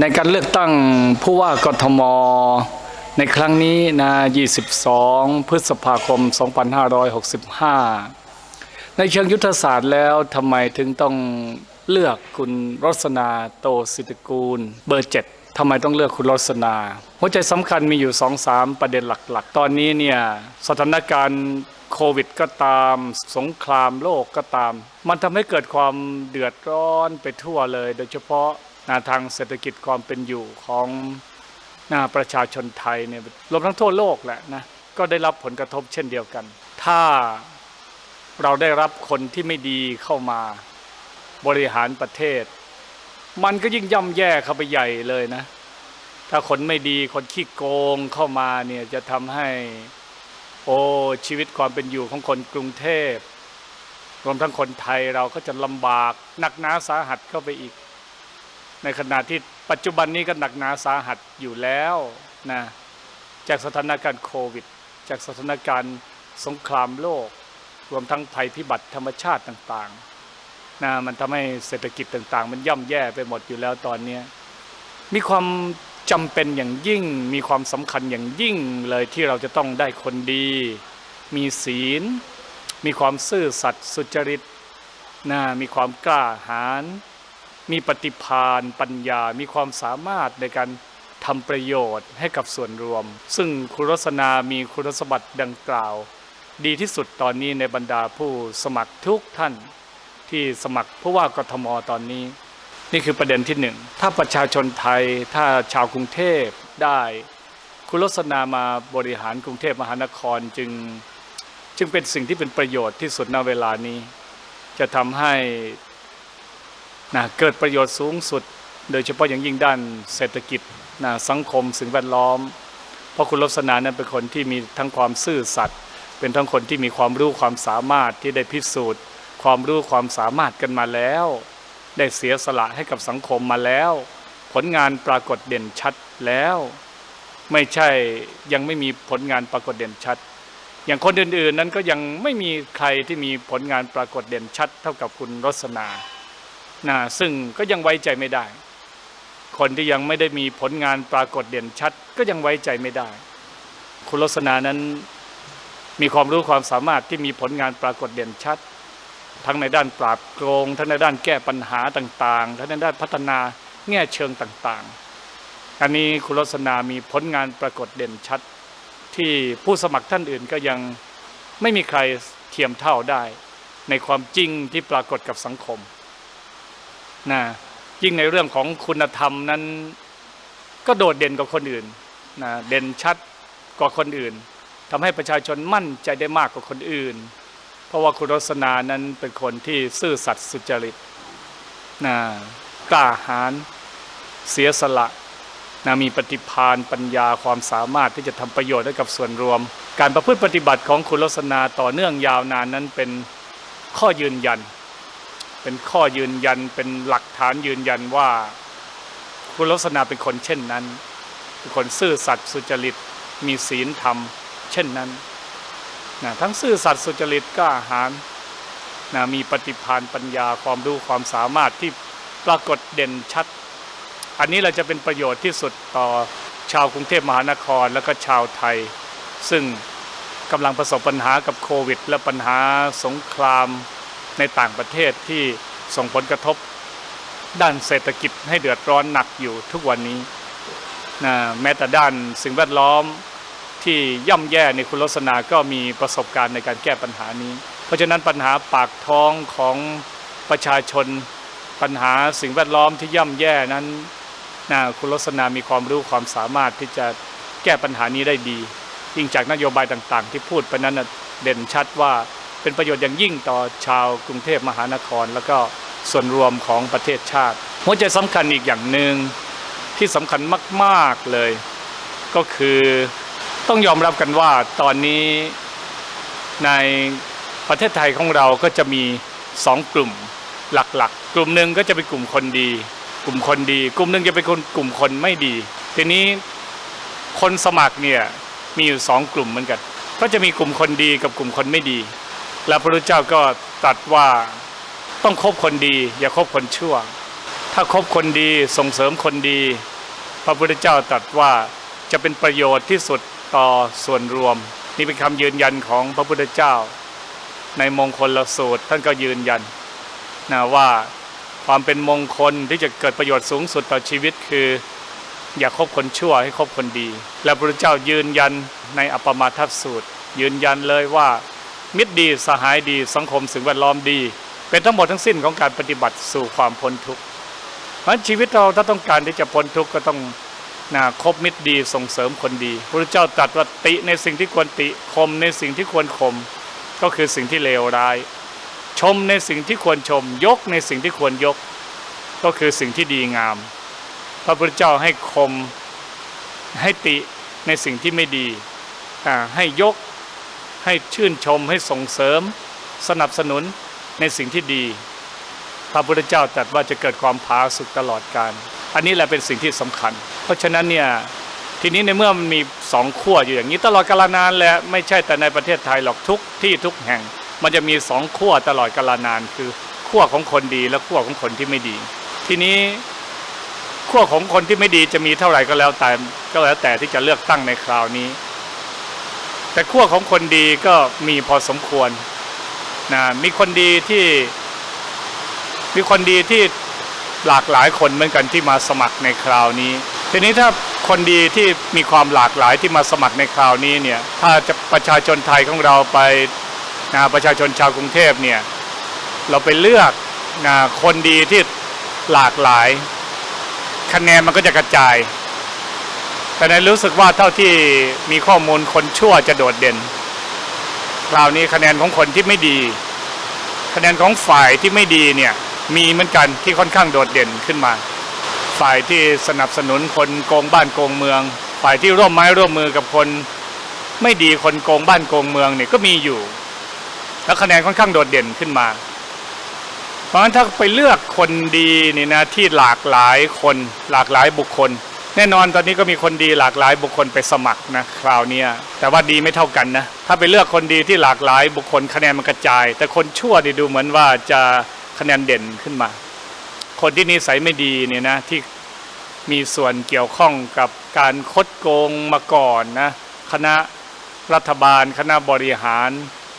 ในการเลือกตั้งผู้ว่ากทม ในครั้งนี้นะ 22 พฤษภาคม 2565 ในเชิงยุทธศาสตร์แล้วทำไมถึงต้องเลือกคุณรสนาโตสิทธกูล เบอร์7ทำไมต้องเลือกคุณรสนา หัวใจสำคัญมีอยู่ 2-3 ประเด็นหลัก ๆ ตอนนี้เนี่ยสถานการณ์โควิดก็ตามสงครามโลกก็ตาม มันทำให้เกิดความเดือดร้อนไปทั่วเลย โดยเฉพาะ นาทางเศรษฐกิจความเป็นอยู่ของนาประชาชนไทยเนี่ยรวมทั้งทั่วโลกแหละนะก็ได้รับผลกระทบเช่นเดียวกัน ถ้าเราได้รับคนที่ไม่ดีเข้ามาบริหารประเทศ มันก็ยิ่งย่ำแย่เข้าไปใหญ่เลยนะ ถ้าคนไม่ดีคนขี้โกงเข้ามาเนี่ยจะทำให้ โอ้ชีวิตความเป็นอยู่ของคนกรุงเทพรวมทั้งคนไทยเราก็จะลำบากหนักหนาสาหัสเข้าไปอีก ในขณะที่ปัจจุบันนี้ก็หนักหนาสาหัสอยู่แล้วนะจากสถานการณ์โควิด จากสถานการณ์สงครามโลก รวมทั้งภัยพิบัติธรรมชาติต่างๆนะมันทำให้เศรษฐกิจต่างๆ มันย่ำแย่ไปหมดอยู่แล้วตอนนี้มีความจำเป็นอย่างยิ่งมีความสำคัญอย่างยิ่งเลยที่เราจะต้องได้คนดี มีศีล มีความซื่อสัตย์สุจริตนะมีความกล้าหาญ มีปฏิภาณปัญญา มีความสามารถในการทำประโยชน์ให้กับส่วนรวม ซึ่งคุณรสนามีคุณสมบัติดังกล่าว ดีที่สุดตอนนี้ในบรรดาผู้สมัครทุกท่าน ที่สมัครผู้ว่ากทมตอนนี้ นี่คือประเด็นที่หนึ่งถ้าประชาชนไทยถ้าชาวกรุงเทพได้คุณรสนามาบริหารกรุงเทพมหานครจึงจึงเป็นสิ่งที่เป็นประโยชน์ที่สุดณเวลานี้ จะทำให้ นะเกิดประโยชน์สูงสุด โดยเฉพาะอย่างยิ่งด้านเศรษฐกิจนะสังคมสิ่งแวดล้อม เพราะคุณรสนานั้นเป็นคนที่มีทั้งความซื่อสัตย์เป็นทั้งคนที่มีความรู้ความสามารถที่ได้พิสูจน์ ความรู้ความสามารถกันมาแล้ว ได้เสียสละให้กับสังคมมาแล้ว ผลงานปรากฏเด่นชัดแล้ว ไม่ใช่ยังไม่มีผลงานปรากฏเด่นชัด อย่างคนอื่นๆนั้นก็ยังไม่มีใครที่มีผลงานปรากฏเด่นชัด เท่ากับคุณรสนา นะซึ่งก็ยังไว้ใจไม่ได้ คนที่ยังไม่ได้มีผลงานปรากฏเด่นชัด ก็ยังไว้ใจไม่ได้ คุณรสนานั้นมีความรู้ความสามารถที่มีผลงานปรากฏเด่นชัด ทั้งในด้านปราบโกง ทั้งในด้านแก้ปัญหาต่างๆ ทั้งในด้านพัฒนาแง่เชิงต่างๆ อันนี้คุณรสนามีผลงานปรากฏเด่นชัด ที่ผู้สมัครท่านอื่นก็ยังไม่มีใครเทียมเท่าได้ ในความจริงที่ปรากฏกับสังคม นะยิ่งในเรื่องของคุณธรรมนั้น ก็โดดเด่นกว่าคนอื่นนะเด่นชัดกว่าคนอื่นทำให้ประชาชนมั่นใจได้มากกว่าคนอื่น เพราะว่าคุณรสนานั้นเป็นคนที่ซื่อสัตย์สุจริตนะกล้าหาญเสียสละนะมีปฏิภาณปัญญาความสามารถที่จะทำประโยชน์ให้กับส่วนรวม การประพฤติปฏิบัติของคุณรสนาต่อเนื่องยาวนานนั้นเป็นข้อยืนยัน เป็นข้อยืนยันเป็นหลักฐานยืนยันว่าคุณรสนาเป็นคนเช่นนั้นเป็นคนซื่อสัตย์สุจริตมีศีลธรรม เช่นนั้นนะทั้งซื่อสัตย์สุจริตกล้าหาญนะมีปฏิภาณปัญญาความรู้ความสามารถที่ปรากฏเด่นชัด อันนี้เราจะเป็นประโยชน์ที่สุดต่อชาวกรุงเทพมหานครและก็ชาวไทย ซึ่งกำลังประสบปัญหากับโควิด และปัญหาสงคราม ในต่างประเทศที่ส่งผลกระทบด้านเศรษฐกิจให้เดือดร้อนหนักอยู่ทุกวันนี้นะแม้แต่ด้านสิ่งแวดล้อมที่ย่ำแย่ในคุณลักษณะก็มีประสบการณ์ในการแก้ปัญหานี้ เพราะฉะนั้นปัญหาปากท้องของประชาชน ปัญหาสิ่งแวดล้อมที่ย่ำแย่นั้นนะคุณลักษณะมีความรู้ความสามารถที่จะแก้ปัญหานี้ได้ดียิ่งจากนโยบายต่างๆ ที่พูดไปนั้นเด่นชัดว่า เป็นประโยชน์อย่างยิ่งต่อชาวกรุงเทพมหานคร แล้วก็ส่วนรวมของประเทศชาติ หัวใจสำคัญอีกอย่างหนึ่งที่สำคัญมากๆเลย ก็คือต้องยอมรับกันว่าตอนนี้ในประเทศไทยของเราก็จะมีสองกลุ่มหลักๆกลุ่มหนึ่งก็จะเป็นกลุ่มคนดี กลุ่มคนดี กลุ่มหนึ่งจะเป็นคนกลุ่มคนไม่ดี ทีนี้คนสมัครเนี่ยมีอยู่สองกลุ่มเหมือนกัน ก็จะมีกลุ่มคนดีกับกลุ่มคนไม่ดี และพระพุทธเจ้าก็ตรัสว่าต้องคบคนดี อย่าคบคนชั่ว ถ้าคบคนดีส่งเสริมคนดี พระพุทธเจ้าตรัสว่าจะเป็นประโยชน์ที่สุดต่อส่วนรวม นี่เป็นคำยืนยันของพระพุทธเจ้า ในมงคลละสูตรท่านก็ยืนยันนะว่าความเป็นมงคลที่จะเกิดประโยชน์สูงสุดต่อชีวิตคือ อย่าคบคนชั่วให้คบคนดี และพระพุทธเจ้ายืนยันในอัปมาทัศสูตร ยืนยันเลยว่า มิตรดีสหายดีสังคมสิ่งแวดล้อมดี เป็นทั้งหมดทั้งสิ้นของการปฏิบัติสู่ความพ้นทุกข์เพราะชีวิตเราถ้าต้องการที่จะพ้นทุกข์ก็ต้องนะคบมิตรดีส่งเสริมคนดีพระพุทธเจ้าตรัสว่าติในสิ่งที่ควรติคมในสิ่งที่ควรคม ก็คือสิ่งที่เลวร้าย ชมในสิ่งที่ควรชม ยกในสิ่งที่ควรยก ก็คือสิ่งที่ดีงาม พระพุทธเจ้าให้คมให้ติในสิ่งที่ไม่ดีให้ยก ให้ชื่นชมให้ส่งเสริม สนับสนุนในสิ่งที่ดี พระพุทธเจ้าตรัสว่าจะเกิดความผาสุกตลอดกาลอันนี้แหละเป็นสิ่งที่สำคัญ เพราะฉะนั้นเนี่ยทีนี้ในเมื่อมันมีสองขั้วอยู่อย่างนี้ตลอดกาลนานแล้วไม่ใช่แต่ในประเทศไทยหรอกทุกที่ทุกแห่ง มันจะมีสองขั้วตลอดกาลนาน คือขั้วของคนดีและขั้วของคนที่ไม่ดี ทีนี้ขั้วของคนที่ไม่ดีจะมีเท่าไหร่ก็แล้วแต่ก็แล้วแต่ที่จะเลือกตั้งในคราวนี้ แต่ขั้วของคนดีก็มีพอสมควรนะมีคนดีที่ มีคนดีที่หลากหลายคนเหมือนกันที่มาสมัครในคราวนี้ ทีนี้ถ้าคนดีที่มีความหลากหลายที่มาสมัครในคราวนี้เนี่ย ถ้าจะประชาชนไทยของเราไปนะประชาชนชาวกรุงเทพเนี่ย เราไปเลือกนะคนดีที่หลากหลาย คะแนนมันก็จะกระจาย แต่ในรู้สึกว่าเท่าที่มีข้อมูลคนชั่วจะโดดเด่น คราวนี้คะแนนของคนที่ไม่ดี คะแนนของฝ่ายที่ไม่ดีเนี่ยมีเหมือนกันที่ค่อนข้างโดดเด่นขึ้นมา ฝ่ายที่สนับสนุนคนโกงบ้านโกงเมือง ฝ่ายที่ร่วมไม้ร่วมมือกับคนไม่ดีคนโกงบ้านโกงเมืองเนี่ยก็มีอยู่ แล้วคะแนนค่อนข้างโดดเด่นขึ้นมา เพราะฉะนั้นถ้าไปเลือกคนดีนี่นะที่หลากหลายคนหลากหลายบุคคล แน่นอนตอนนี้ก็มีคนดีหลากหลายบุคคลไปสมัครนะคราวนี้แต่ว่าดีไม่เท่ากันนะถ้าไปเลือกคนดีที่หลากหลายบุคคลคะแนนมันกระจาย แต่คนชั่วนี่ดูเหมือนว่าจะคะแนนเด่นขึ้นมา คนที่นิสัยไม่ดีเนี่ยนะที่มีส่วนเกี่ยวข้องกับการคดโกงมาก่อนนะคณะรัฐบาล คณะบริหาร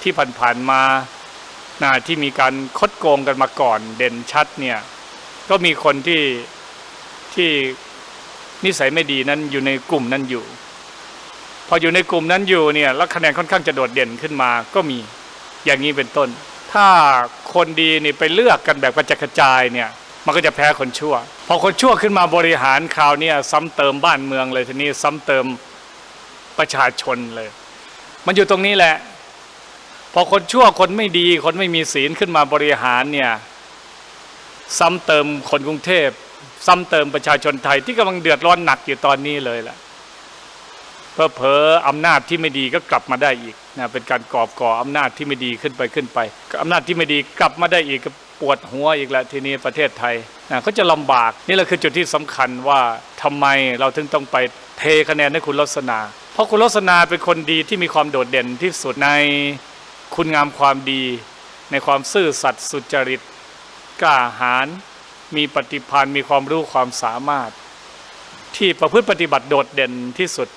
ที่ผ่านๆมานะที่มีการคดโกงกันมาก่อนเด่นชัดเนี่ยก็มีคนที่ที่ นิสัยไม่ดีนั้นอยู่ในกลุ่มนั้นอยู่ พออยู่ในกลุ่มนั้นอยู่เนี่ยแล้วคะแนนค่อนข้างจะโดดเด่นขึ้นมาก็มีอย่างนี้เป็นต้น ถ้าคนดีนี่ไปเลือกกันแบบกระจายกระจายเนี่ยมันก็จะแพ้คนชั่ว พอคนชั่วขึ้นมาบริหารคราวนี้ซ้ำเติมบ้านเมืองเลยทีนี้ซ้ำเติมประชาชนเลย มันอยู่ตรงนี้แหละ พอคนชั่วคนไม่ดี คนไม่มีศีลขึ้นมาบริหารเนี่ย ซ้ำเติมคนกรุงเทพ ซ้ำเติมประชาชนไทยที่กำลังเดือดร้อนหนักอยู่ตอนนี้เลยล่ะเพอเพออำนาจที่ไม่ดีก็กลับมาได้อีกนะเป็นการกอบก่ออำนาจที่ไม่ดีขึ้นไปขึ้นไปอำนาจที่ไม่ดีกลับมาได้อีกก็ปวดหัวอีกแล้วทีนี้ประเทศไทยนะก็จะลำบากนี่แหละคือจุดที่สำคัญว่าทำไมเราถึงต้องไปเทคะแนนให้คุณลักษณะเพราะคุณลักษณะเป็นคนดีที่มีความโดดเด่นที่สุดในคุณงามความดี ในความซื่อสัตย์สุจริตกล้าหาญ มีปฏิภาณมีความรู้ความสามารถ ที่ประพฤติปฏิบัติโดดเด่นที่สุด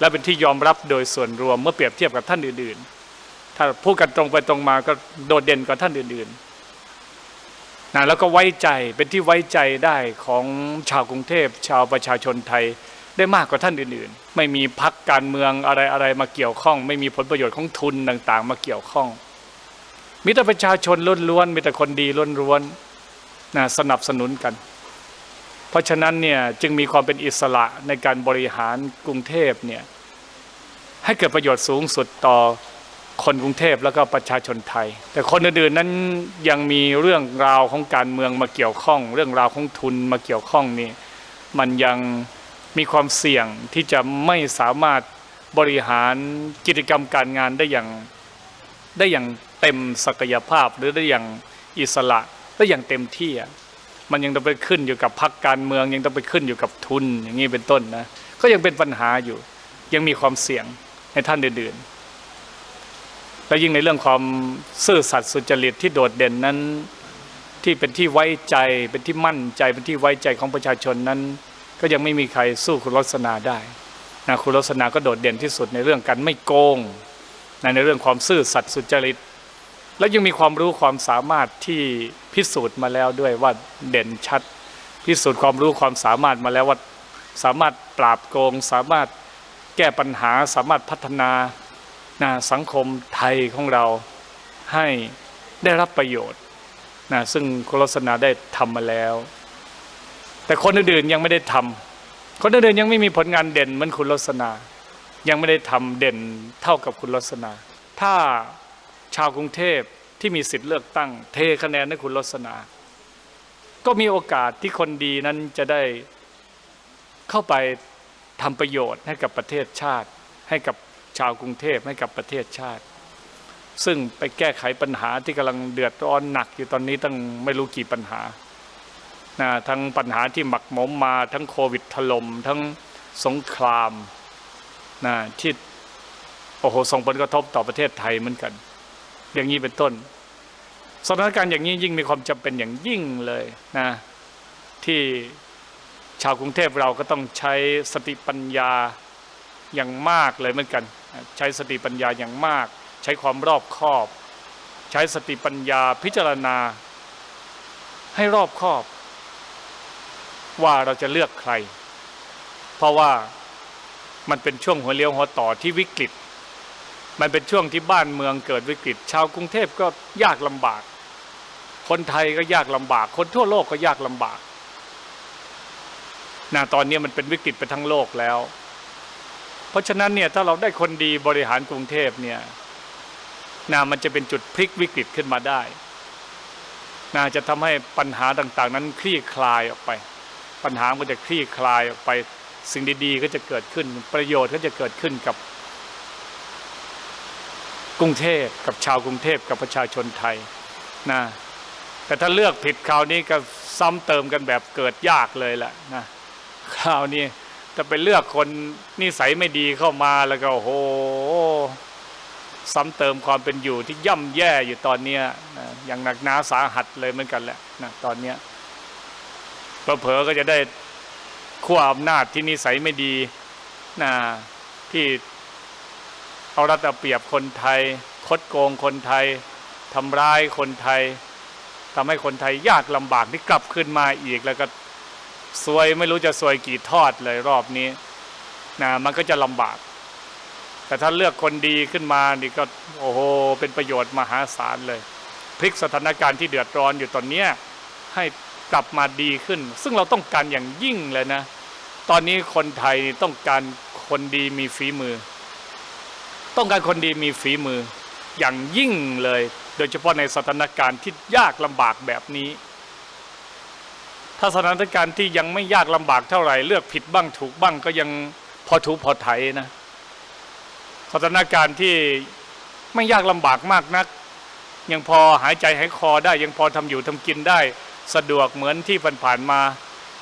และเป็นที่ยอมรับโดยส่วนรวมเมื่อเปรียบเทียบกับท่านอื่น ๆ ถ้าพูดกันตรงไปตรงมาก็โดดเด่นกว่าท่านอื่นๆนะแล้วก็ไว้ใจเป็นที่ไว้ใจได้ของชาวกรุงเทพชาวประชาชนไทยได้มากกว่าท่านอื่นๆ ไม่มีพักการเมืองอะไรๆมาเกี่ยวข้อง ไม่มีผลประโยชน์ของทุนต่างๆ มาเกี่ยวข้องมีแต่ประชาชนล้วนๆ มีแต่คนดีล้วนๆ นะสนับสนุนกัน เพราะฉะนั้นเนี่ยจึงมีความเป็นอิสระในการบริหารกรุงเทพเนี่ยให้เกิดประโยชน์สูงสุดต่อคนกรุงเทพแล้วก็ประชาชนไทย แต่คนอื่นๆนั้นยังมีเรื่องราวของการเมืองมาเกี่ยวข้อง เรื่องราวของทุนมาเกี่ยวข้องนี่มันยังมีความเสี่ยงที่จะไม่สามารถบริหารกิจกรรมการงานได้อย่างได้อย่างเต็มศักยภาพหรือได้อย่างอิสระ ได้อย่างเต็มที่อะมันยังต้องไปขึ้นอยู่กับพรรคการเมืองยังต้องไปขึ้นอยู่กับทุนอย่างนี้เป็นต้นนะก็ยังเป็นปัญหาอยู่ ยังมีความเสี่ยงในท่านอื่นๆและยิ่งในเรื่องความซื่อสัตย์สุจริตที่โดดเด่นนั้น ที่เป็นที่ไว้ใจเป็นที่มั่นใจเป็นที่ไว้ใจของประชาชนนั้น ก็ยังไม่มีใครสู้คุณรสนาได้นะคุณรสนาก็โดดเด่นที่สุดในเรื่องการไม่โกงในเรื่องความซื่อสัตย์สุจริต และยังมีความรู้ความสามารถที่พิสูจน์มาแล้วด้วยว่าเด่นชัด พิสูจน์ความรู้ความสามารถมาแล้วว่าสามารถปราบโกง สามารถแก้ปัญหา สามารถพัฒนานะสังคมไทยของเราให้ได้รับประโยชน์นะซึ่งคุณรสนาได้ทำมาแล้ว แต่คนอื่นๆยังไม่ได้ทำคนอื่นๆยังไม่มีผลงานเด่นเหมือนคุณรสนา ยังไม่ได้ทำเด่นเท่ากับคุณรสนา ถ้า ชาวกรุงเทพที่มีสิทธิ์เลือกตั้ง เทคะแนนให้คุณรสนาก็มีโอกาสที่คนดีนั้นจะได้เข้าไปทำประโยชน์ให้กับประเทศชาติ ให้กับชาวกรุงเทพให้กับประเทศชาติ ซึ่งไปแก้ไขปัญหาที่กำลังเดือดร้อนหนักอยู่ตอนนี้ตั้งไม่รู้กี่ปัญหานะทั้งปัญหาที่หมักหมมมาทั้งโควิดถล่มทั้งสงครามนะที่โอ้โหส่งผลกระทบต่อประเทศไทยเหมือนกัน อย่างนี้เป็นต้น สถานการณ์อย่างนี้ยิ่งมีความจำเป็นอย่างยิ่งเลยนะที่ชาวกรุงเทพเราก็ต้องใช้สติปัญญาอย่างมากเลยเหมือนกัน ใช้สติปัญญาอย่างมาก ใช้ความรอบคอบ ใช้สติปัญญาพิจารณา ให้รอบคอบ ว่าเราจะเลือกใคร เพราะว่ามันเป็นช่วงหัวเลี้ยวหัวต่อที่วิกฤต มันเป็นช่วงที่บ้านเมืองเกิดวิกฤต ชาวกรุงเทพก็ยากลำบาก คนไทยก็ยากลำบาก คนทั่วโลกก็ยากลำบากนะตอนนี้มันเป็นวิกฤตไปทั้งโลกแล้ว เพราะฉะนั้นเนี่ยถ้าเราได้คนดีบริหารกรุงเทพเนี่ยนะมันจะเป็นจุดพลิกวิกฤตขึ้นมาได้นะจะทำให้ปัญหาต่างๆ นั้นคลี่คลายออกไป ปัญหาก็จะคลี่คลายออกไป สิ่งดีๆ ก็จะเกิดขึ้นประโยชน์ก็จะเกิดขึ้นกับ กรุงเทพกับชาวกรุงเทพกับประชาชนไทยนะแต่ถ้าเลือกผิดคราวนี้ก็ซ้ำเติมกันแบบเกิดยากเลยแหละนะคราวนี้จะไปเลือกคนนิสัยไม่ดีเข้ามาแล้วก็โหซ้ำเติมความเป็นอยู่ที่ย่ำแย่อยู่ตอนเนี้ยนะอย่างหนักหนาสาหัสเลยเหมือนกันแหละนะตอนเนี้ยเผลอๆก็จะได้ขั้วอำนาจที่นิสัยไม่ดีนะที่ เอารัดเอาเปรียบคนไทย คดโกงคนไทยทำร้ายคนไทยทำให้คนไทยยากลำบากที่กลับขึ้นมาอีกแล้วก็ซวยไม่รู้จะซวยกี่ทอดเลยรอบนี้นะมันก็จะลำบาก แต่ถ้าเลือกคนดีขึ้นมานี่ก็โอ้โหเป็นประโยชน์มหาศาลเลย พลิกสถานการณ์ที่เดือดร้อนอยู่ตอนเนี้ยให้กลับมาดีขึ้น ซึ่งเราต้องการอย่างยิ่งเลยนะ ตอนนี้คนไทยนี่ต้องการคนดีมีฝีมือ ต้องการคนดีมีฝีมืออย่างยิ่งเลย โดยเฉพาะในสถานการณ์ที่ยากลำบากแบบนี้ ถ้าสถานการณ์ที่ยังไม่ยากลำบากเท่าไหร่เลือกผิดบ้างถูกบ้างก็ยังพอถูพอไถนะสถานการณ์ที่ไม่ยากลำบากมากนัก ยังพอหายใจหายคอได้ ยังพอทำอยู่ทำกินได้ สะดวกเหมือนที่ผ่านๆมา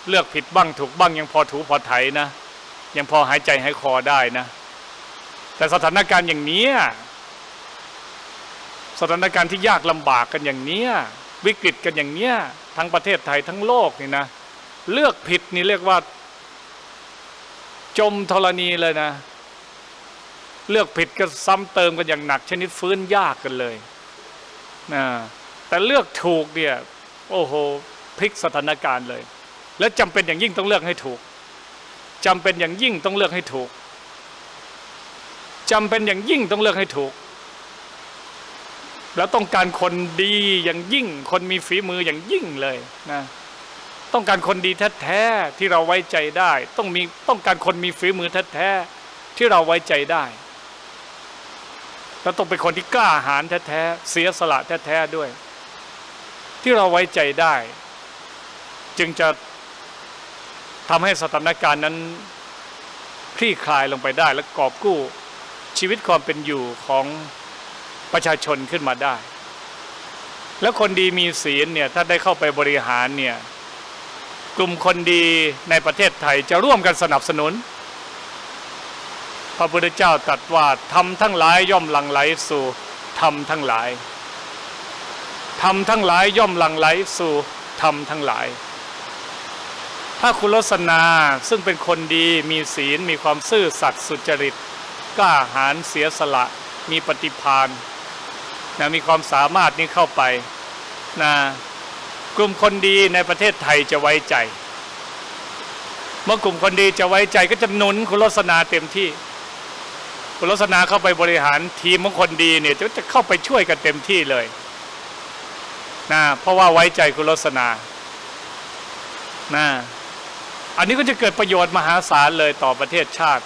เลือกผิดบ้างถูกบ้าง ยังพอถูพอไถนะ ยังพอหายใจหายคอได้นะ แต่สถานการณ์อย่างนี้สถานการณ์ที่ยากลำบากกันอย่างนี้วิกฤตกันอย่างนี้ทั้งประเทศไทยทั้งโลกนี่นะ เลือกผิดนี่เรียกว่า จมธรณีเลยนะ เลือกผิดก็ซ้ำเติมกันอย่างหนัก ชนิดฟื้นยากกันเลยนะแต่เลือกถูกเนี่ย โอ้โหพลิกสถานการณ์เลย และจำเป็นอย่างยิ่งต้องเลือกให้ถูกจำเป็นอย่างยิ่งต้องเลือกให้ถูก จำเป็นอย่างยิ่งต้องเลือกให้ถูก แล้วต้องการคนดีอย่างยิ่ง คนมีฝีมืออย่างยิ่งเลยนะต้องการคนดีแท้ๆที่เราไว้ใจได้ ต้องมีต้องการคนมีฝีมือแท้ๆที่เราไว้ใจได้ แล้วต้องเป็นคนที่กล้าหาญแท้ๆเสียสละแท้ๆด้วย ที่เราไว้ใจได้ จึงจะทำให้สถานการณ์นั้นคลี่คลายลงไปได้และกอบกู้ ชีวิตความเป็นอยู่ของประชาชนขึ้นมาได้ แล้วคนดีมีศีลเนี่ยถ้าได้เข้าไปบริหารเนี่ยกลุ่มคนดีในประเทศไทยจะร่วมกันสนับสนุน พระพุทธเจ้าตรัสว่าทำทั้งหลายย่อมหลังไหลสู่ทำทั้งหลายทำทั้งหลายย่อมหลั่งไหลสู่ธรรมทั้งหลาย ถ้าคุณลักษณะซึ่งเป็นคนดีมีศีลมีความซื่อสัตย์สุจริต กล้าหาญเสียสละมีปฏิภาณนะมีความสามารถนี้เข้าไปนะกลุ่มคนดีในประเทศไทยจะไว้ใจ เมื่อกลุ่มคนดีจะไว้ใจก็จะหนุนคุณลักษณะเต็มที่ คุณลักษณะเข้าไปบริหารทีมของคนดีเนี่ยจะจะเข้าไปช่วยกันเต็มที่เลยนะเพราะว่าไว้ใจคุณลักษณะนะอันนี้ก็จะเกิดประโยชน์มหาศาลเลยต่อประเทศชาติ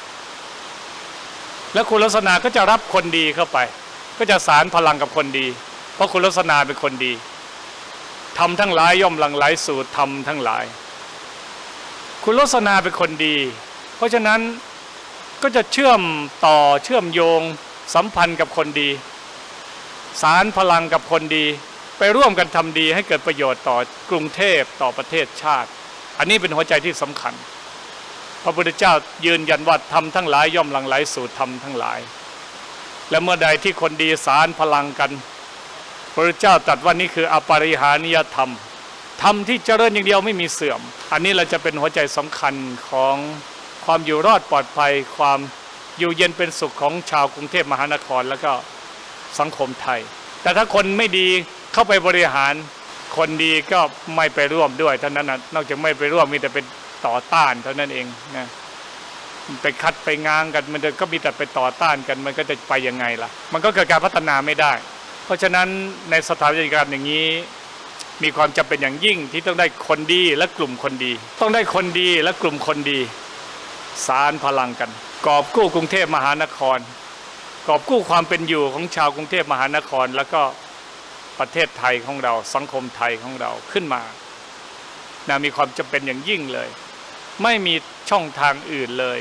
และคุณลักษณะก็จะรับคนดีเข้าไป ก็จะสารพลังกับคนดี เพราะคุณลักษณะเป็นคนดีทำทั้งหลายย่อมหลังไหลสู่ธรรมทั้งหลาย คุณลักษณะเป็นคนดี เพราะฉะนั้นก็จะเชื่อมต่อเชื่อมโยงสัมพันธ์กับคนดี สารพลังกับคนดี ไปร่วมกันทำดีให้เกิดประโยชน์ต่อกรุงเทพต่อประเทศชาติ อันนี้เป็นหัวใจที่สำคัญ พระพุทธเจ้ายืนยันว่าทำทั้งหลายย่อมหลังไหลสู่ธรรมทั้งหลาย และเมื่อใดที่คนดีสารพลังกัน พระพุทธเจ้าตรัสว่านี่คืออปริหานิยธรรมธรรมที่เจริญอย่างเดียวไม่มีเสื่อม อันนี้เราจะเป็นหัวใจสำคัญของความอยู่รอดปลอดภัย ความอยู่เย็นเป็นสุขของชาวกรุงเทพมหานครแล้วก็สังคมไทย แต่ถ้าคนไม่ดีเข้าไปบริหารคนดีก็ไม่ไปร่วมด้วยเท่านั้นนะนอกจากไม่ไปร่วมมีแต่เป็น ต่อต้านเท่านั้นเองนะไปคัดไปง้างกันมันก็มีแต่ไปต่อต้านกันมันก็จะไปยังไงล่ะ มันก็เกิดการพัฒนาไม่ได้ เพราะฉะนั้นในสถานการอย่างนี้ มีความจำเป็นอย่างยิ่งที่ต้องได้คนดีและกลุ่มคนดี ต้องได้คนดีและกลุ่มคนดีสารพลังกัน กอบกู้กรุงเทพมหานคร กอบกู้ความเป็นอยู่ของชาวกรุงเทพมหานคร แล้วก็ประเทศไทยของเราสังคมไทยของเราขึ้นมานะมีความจำเป็นอย่างยิ่งเลย ไม่มีช่องทางอื่นเลย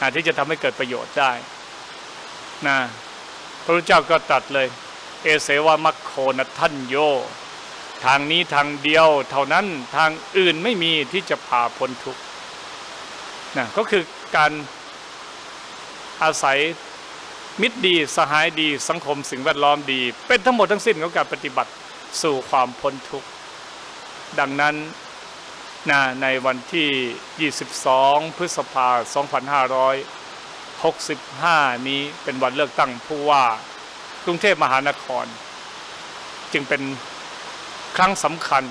นะที่จะทำให้เกิดประโยชน์ได้นะพระพุทธเจ้าก็ตรัสเลย เอเสวามัคโคนท่านโย ทางนี้ทางเดียวเท่านั้นทางอื่นไม่มีที่จะพาพ้นทุกข์นะก็คือการอาศัยมิตรดีสหายดีสังคมสิ่งแวดล้อมดี เป็นทั้งหมดทั้งสิ้นของการปฏิบัติสู่ความพ้นทุกข์ดังนั้น นะในวันที่ 22 พฤษภาคม2565 นี้เป็นวันเลือกตั้งผู้ว่ากรุงเทพมหานคร จึงเป็นครั้งสำคัญ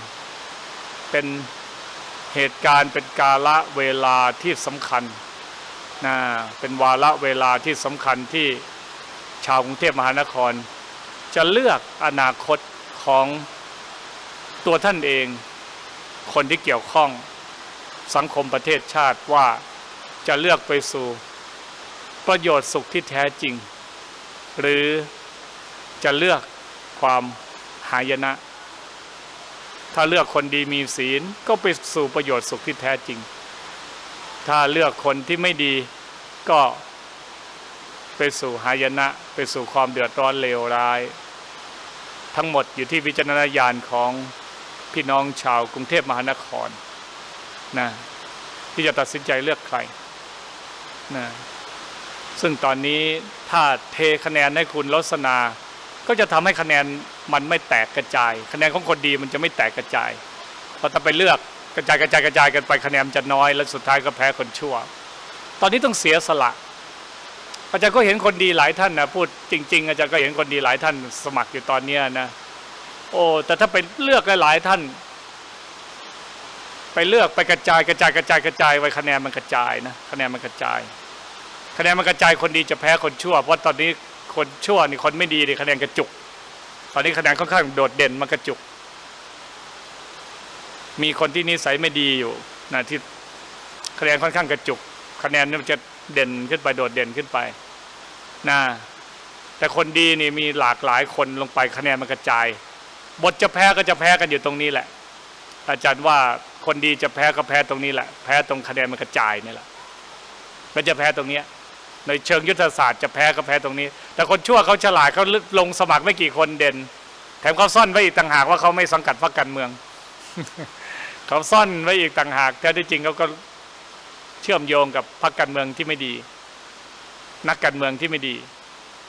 เป็นเหตุการณ์เป็นกาละเวลาที่สำคัญนะเป็นวาระเวลาที่สำคัญที่ชาวกรุงเทพมหานคร จะเลือกอนาคตของตัวท่านเอง คนที่เกี่ยวข้องสังคมประเทศชาติว่าจะเลือกไปสู่ ประโยชน์สุขที่แท้จริง หรือจะเลือกความหายนะ ถ้าเลือกคนดีมีศีลก็ไปสู่ประโยชน์สุขที่แท้จริง ถ้าเลือกคนที่ไม่ดีก็ไปสู่หายนะ ไปสู่ความเดือดร้อนเลวร้าย ทั้งหมดอยู่ที่วิจารณญาณของ พี่น้องชาวกรุงเทพมหานครนะที่จะตัดสินใจเลือกใครนะซึ่งตอนนี้ถ้าเทคะแนนให้คุณลักษณา ก็จะทำให้คะแนนมันไม่แตกกระจาย คะแนนของคนดีมันจะไม่แตกกระจายพราะถ้าไปเลือกกระจายกระจายกระจายกันไปคะแนนจะน้อย แล้วสุดท้ายก็แพ้คนชั่ว ตอนนี้ต้องเสียสละอาจารย์ก็เห็นคนดีหลายท่านนะพูดจริง ๆ อาจารย์ก็เห็นคนดีหลายท่านสมัครอยู่ตอนเนี้นะ โอ้แต่ถ้าไปเลือกหลายๆท่าน ไปเลือกไปกระจายกระจายกระจายกระจายไว้คะแนนมันกระจายนะคะแนนมันกระจาย คะแนนมันกระจายคนดีจะแพ้คนชั่ว เพราะตอนนี้คนชั่วนี่คนไม่ดีนี่คะแนนกระจุก ตอนนี้คะแนนค่อนข้างโดดเด่นมันกระจุก มีคนที่นิสัยไม่ดีอยู่นะที่คะแนนค่อนข้างกระจุก คะแนนมันจะเด่นขึ้นไปโดดเด่นขึ้นไปนะแต่คนดีนี่มีหลากหลายคนลงไปคะแนนมันกระจาย บทจะแพ้ก็จะแพ้กันอยู่ตรงนี้แหละ อาจารย์ว่าคนดีจะแพ้ก็แพ้ตรงนี้แหละ แพ้ตรงคะแนนมันกระจายนี่แหละมันจะแพ้ตรงเนี้ยในเชิงยุทธศาสตร์จะแพ้ก็แพ้ตรงนี้ แต่คนชั่วเขาฉลาดเขาลงสมัครไม่กี่คนเด่น แถมเขาซ่อนไว้อีกต่างหากว่าเขาไม่สังกัดพรรคการเมือง เขาซ่อนไว้อีกต่างหากแท้ที่จริงเขาก็เชื่อมโยงกับพรรคการเมืองที่ไม่ดี นักการเมืองที่ไม่ดี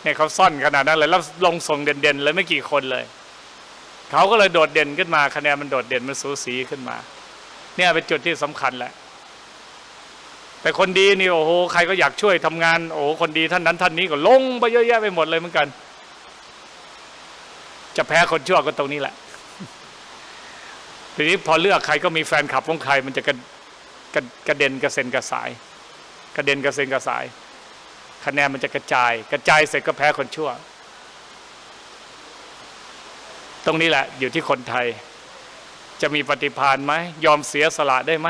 เนี่ยเขาซ่อนขนาดนั้นเลยแล้วลงส่งเด่นๆเลยไม่กี่คนเลย เขาก็เลยโดดเด่นขึ้นมาคะแนนมันโดดเด่นมันสูสีขึ้นมา เนี่ยเป็นจุดที่สำคัญแหละ แต่คนดีนี่โอ้โหใครก็อยากช่วยทำงาน โอ้โหคนดีท่านนั้นท่านนี้ก็ลงไปเยอะแยะไปหมดเลยเหมือนกัน จะแพ้คนชั่วก็ตรงนี้แหละทีนี้พอเลือกใครก็มีแฟนคลับของใครมันจะกระกระกระเด็นกระเซ็นกระสาย กระเด็นกระเซ็นกระสาย คะแนนมันจะกระจาย กระจายเสร็จก็แพ้คนชั่ว ตรงนี้แหละอยู่ที่คนไทย จะมีปฏิภาณไหมยอมเสียสละได้ไหม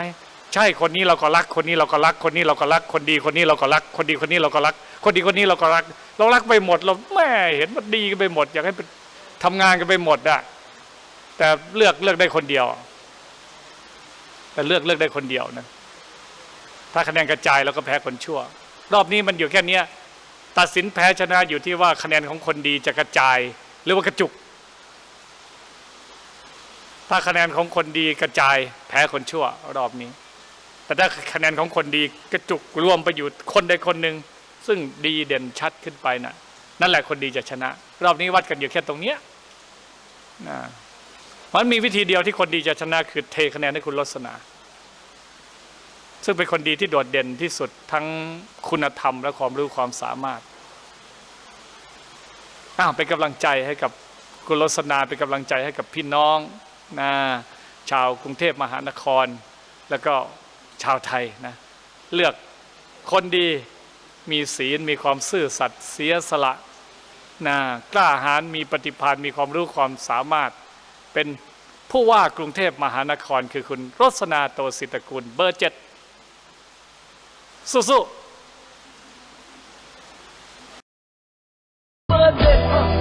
ใช่คนนี้เราก็รักคนนี้เราก็รักคนนี้เราก็รัก คนดีคนนี้เราก็รัก คนดีคนนี้เราก็รัก คนดีคนนี้เราก็รัก เรารักไปหมดเราแม่เห็นมันดีกันไปหมด อยากให้เป็นทำงานกันไปหมดอะแต่เลือกเลือกได้คนเดียว แต่เลือกเลือกได้คนเดียวนะถ้าคะแนนกระจายเราก็แพ้คนชั่ว รอบนี้มันอยู่แค่เนี้ยตัดสินแพ้ชนะอยู่ที่ว่าคะแนนของคนดีจะกระจาย หรือว่ากระจุก ถ้าคะแนนของคนดีกระจายแพ้คนชั่วรอบนี้ แต่ถ้าคะแนนของคนดีกระจุกรวมไปอยู่คนใดคนหนึ่งซึ่งดีเด่นชัดขึ้นไปนะนั่นแหละคนดีจะชนะ รอบนี้วัดกันอยู่แค่ตรงเนี้ยนะมันมีวิธีเดียวที่คนดีจะชนะคือเทคะแนนให้คุณลักษณะซึ่งเป็นคนดีที่โดดเด่นที่สุดทั้งคุณธรรมและความรู้ความสามารถอ้าวเป็นกำลังใจให้กับคุณลักษณะเป็นกำลังใจให้กับพี่น้อง นะชาวกรุงเทพมหานคร แล้วก็ชาวไทยนะเลือกคนดีมีศีลมีความซื่อสัตย์เสียสละนะกล้าหาญมีปฏิภาณมีความรู้ความสามารถ เป็นผู้ว่ากรุงเทพมหานครคือคุณรสนาโตสิตกุลเบอร์เจ็ดสู้ๆ